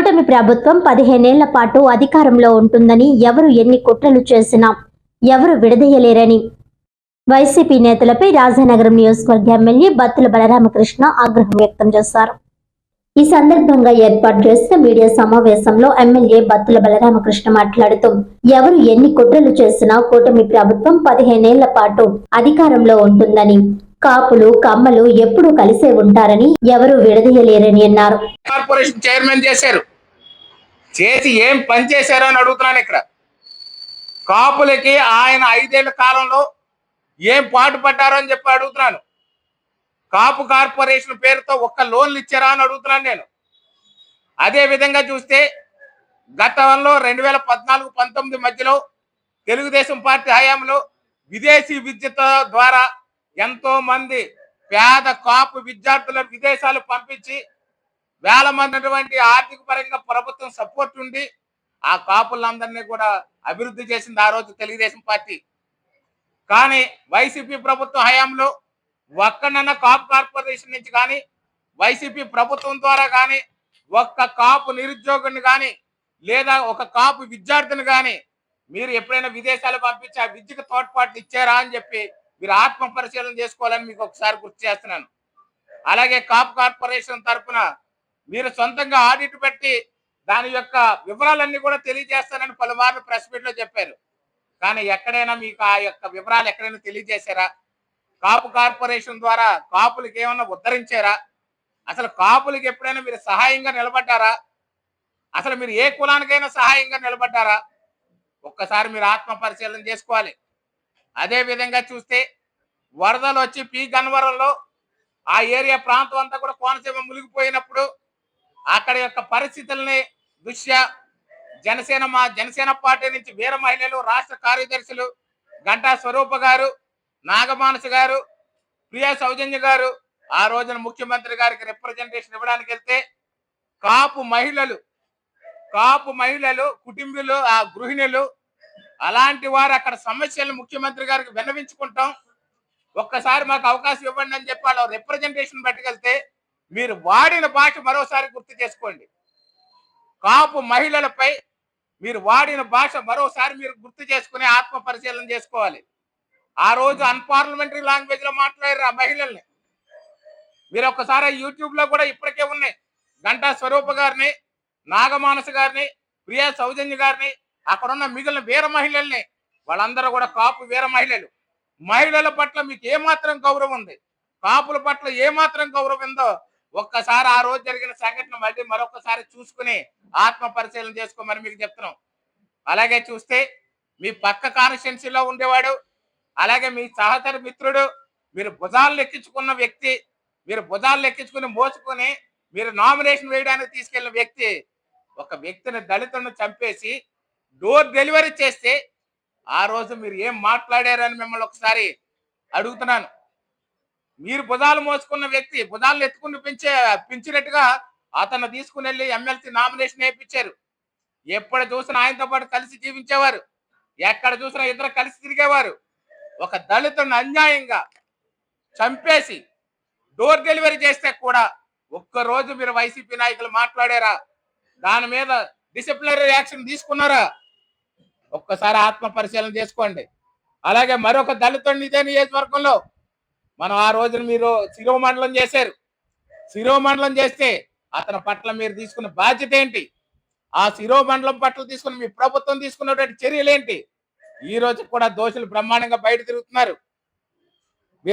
కూటమి ప్రభుత్వం పదిహేనేళ్ళ పాటు అధికారంలో ఉంటుందని ఎవరు ఎన్ని కుట్రలు చేసినా ఎవరు విడదీయలేరని. వైసీపీ నేతలపై రాజానగరం నియోజకవర్గ ఎమ్మెల్యే బత్తుల బలరామకృష్ణ ఆగ్రహం వ్యక్తం చేశారు. ఈ సందర్భంగా ఏర్పాటు చేసిన మీడియా సమావేశంలో ఎమ్మెల్యే బత్తుల బలరామకృష్ణ మాట్లాడుతూ ఎవరు ఎన్ని కుట్రలు చేసినా కూటమి ప్రభుత్వం పదిహేనేళ్ళ పాటు అధికారంలో ఉంటుందని కాపులు కమ్మలు ఎప్పుడూ కలిసే ఉంటారని ఎవరు విడదీయలేరని అన్నారు. కార్పొరేషన్ చైర్మన్ చేశారు. చేసి ఏం పని చేశారో అని అడుగుతున్నాను ఇక్కడ. కాపులకి ఆయన ఐదేళ్ళ కాలంలో ఏం పాటు పడ్డారో అని చెప్పి అడుగుతున్నాను. కాపు కార్పొరేషన్ పేరుతో ఒక్క లోన్లు ఇచ్చారా అని అడుగుతున్నాను నేను. అదే విధంగా చూస్తే గతంలో రెండు వేల పద్నాలుగు పంతొమ్మిది మధ్యలో తెలుగుదేశం పార్టీ హయాంలో విదేశీ విద్యత ద్వారా ఎంతో మంది పేద కాపు విద్యార్థులను విదేశాలు పంపించి వేల మంది ఆర్థిక పరంగా ప్రభుత్వం సపోర్ట్ ఉండి ఆ కాపులందరినీ కూడా అభివృద్ధి చేసింది ఆ రోజు తెలుగుదేశం పార్టీ. కానీ వైసీపీ ప్రభుత్వ హయాంలో ఒక్కనన్న కాపు కార్పొరేషన్ నుంచి కానీ వైసీపీ ప్రభుత్వం ద్వారా కానీ ఒక్క కాపు నిరుద్యోగుని కానీ లేదా ఒక కాపు విద్యార్థిని కానీ మీరు ఎప్పుడైనా విదేశాలు పంపించి ఆ విద్యకు తోడ్పాట్లు ఇచ్చారా అని చెప్పి మీరు ఆత్మ పరిశీలన చేసుకోవాలని మీకు ఒకసారి గుర్తు చేస్తున్నాను. అలాగే కాపు కార్పొరేషన్ తరపున మీరు సొంతంగా ఆడిట్ పెట్టి దాని యొక్క వివరాలన్నీ కూడా తెలియజేస్తానని పలుమార్లు ప్రెస్ మీట్లో చెప్పారు. కానీ ఎక్కడైనా మీకు ఆ యొక్క వివరాలు ఎక్కడైనా తెలియజేశారా? కాపు కార్పొరేషన్ ద్వారా కాపులకి ఏమన్నా ఉద్ధరించారా? అసలు కాపులకి ఎప్పుడైనా మీరు సహాయంగా నిలబడ్డారా? అసలు మీరు ఏ కులానికైనా సహాయంగా నిలబడ్డారా? ఒక్కసారి మీరు ఆత్మ పరిశీలన చేసుకోవాలి. అదే విధంగా చూస్తే వరదలు వచ్చి పీ గన్వరంలో ఆ ఏరియా ప్రాంతం అంతా కూడా కోనసీమ మునిగిపోయినప్పుడు అక్కడ యొక్క పరిస్థితుల్ని దృష్ట్యా జనసేన మా జనసేన పార్టీ నుంచి వీర మహిళలు రాష్ట్ర కార్యదర్శులు గంటా స్వరూప గారు నాగమానస గారు ప్రియా సౌజన్య గారు ఆ రోజున ముఖ్యమంత్రి గారికి రిప్రజెంటేషన్ ఇవ్వడానికి వెళ్తే కాపు మహిళలు కాపు మహిళలు కుటుంబీలు ఆ గృహిణులు అలాంటి వారు అక్కడ సమస్యలు ముఖ్యమంత్రి గారికి విన్నవించుకుంటాం. ఒక్కసారి మాకు అవకాశం ఇవ్వండి అని చెప్పి వాళ్ళు రిప్రజెంటేషన్ పట్టుకెళ్తే మీరు వాడిన భాష మరోసారి గుర్తు చేసుకోండి. కాపు మహిళలపై మీరు వాడిన భాష మరోసారి మీరు గుర్తు చేసుకుని ఆత్మ పరిశీలన చేసుకోవాలి. ఆ రోజు అన్పార్లమెంటరీ లాంగ్వేజ్లో మాట్లాడారు ఆ మహిళల్ని. మీరు ఒక్కసారి యూట్యూబ్లో కూడా ఇప్పటికే ఉన్నాయి. గంటా స్వరూప గారిని నాగమానస గారిని ప్రియా సౌజన్య గారిని అక్కడ ఉన్న మిగిలిన వీర మహిళల్ని వాళ్ళందరూ కూడా కాపు వీర మహిళలు. మహిళల పట్ల మీకు ఏమాత్రం గౌరవం ఉంది? కాపుల పట్ల ఏమాత్రం గౌరవం ఉందో ఒక్కసారి ఆ రోజు జరిగిన సంఘటన మళ్ళీ మరొకసారి చూసుకుని ఆత్మ పరిశీలన చేసుకోమని మీకు చెప్తున్నాం. అలాగే చూస్తే మీ పక్క కాన్స్టిట్యున్సీలో ఉండేవాడు అలాగే మీ సహచర మిత్రుడు మీరు భుజాలు ఎక్కించుకున్న వ్యక్తి మీరు భుజాలు ఎక్కించుకుని మోసుకొని మీరు నామినేషన్ వేయడానికి తీసుకెళ్ళిన వ్యక్తి ఒక వ్యక్తిని దళితులను చంపేసి డోర్ డెలివరీ చేస్తే ఆ రోజు మీరు ఏం మాట్లాడారని మిమ్మల్ని ఒకసారి అడుగుతున్నాను. మీరు భుజాలు మోసుకున్న వ్యక్తి భుజాలను ఎత్తుకుని పెంచే పెంచినట్టుగా అతను తీసుకుని వెళ్ళి ఎమ్మెల్సీ నామినేషన్ వేయించారు. ఎప్పుడు చూసినా ఆయనతో పాటు కలిసి జీవించేవారు. ఎక్కడ చూసినా ఇద్దరు కలిసి తిరిగేవారు. ఒక దళితుడిని అన్యాయంగా చంపేసి డోర్ డెలివరీ చేస్తే కూడా ఒక్క రోజు మీరు వైసీపీ నాయకులు మాట్లాడారా? దాని మీద డిసిప్లినరీ యాక్షన్ తీసుకున్నారా? ఒక్కసారి ఆత్మ పరిశీలన చేసుకోండి. అలాగే మరొక దళితుడిని ఇదే నియోజకవర్గంలో మనం ఆ రోజున మీరు శిరోమండలం చేశారు. శిరోమండలం చేస్తే అతని పట్ల మీరు తీసుకున్న బాధ్యత ఏంటి? ఆ శిరోమండలం పట్ల తీసుకున్న మీ ప్రభుత్వం తీసుకున్నటువంటి చర్యలు ఏంటి? ఈ రోజు కూడా దోషులు బ్రహ్మాండంగా బయట తిరుగుతున్నారు.